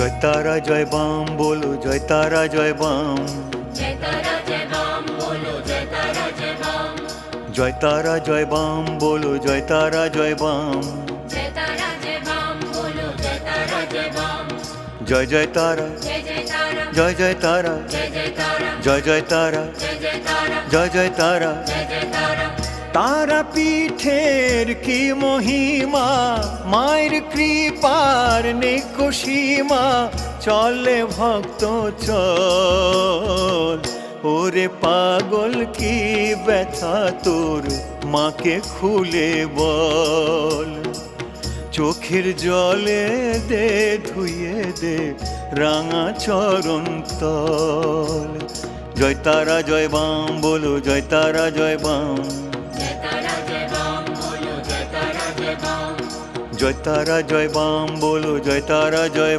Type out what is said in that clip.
জয় তারা জয় বাম বলো জয় তারা জয় বাম। জয় তারা জয় বাম বলো জয় তারা জয় বাম। জয় জয় তারা জয় জয় তারা জয় জয় তারা জয় জয় তারা। তারা। জয় কি মহিমা? মায়ের কৃপার নেকসীমা। চলে ভক্ত, চল। ওরে পাগল, কি ব্যথা তোর? মাকে খুলে বল। চোখের জলে দে, ধুয়ে দে, রাঙা চরণ তল। জয় তারা, জয় বাম, বলো জয় তারা, জয় বাম। জয় তারা জয় বাম বলো জয় তারা জয়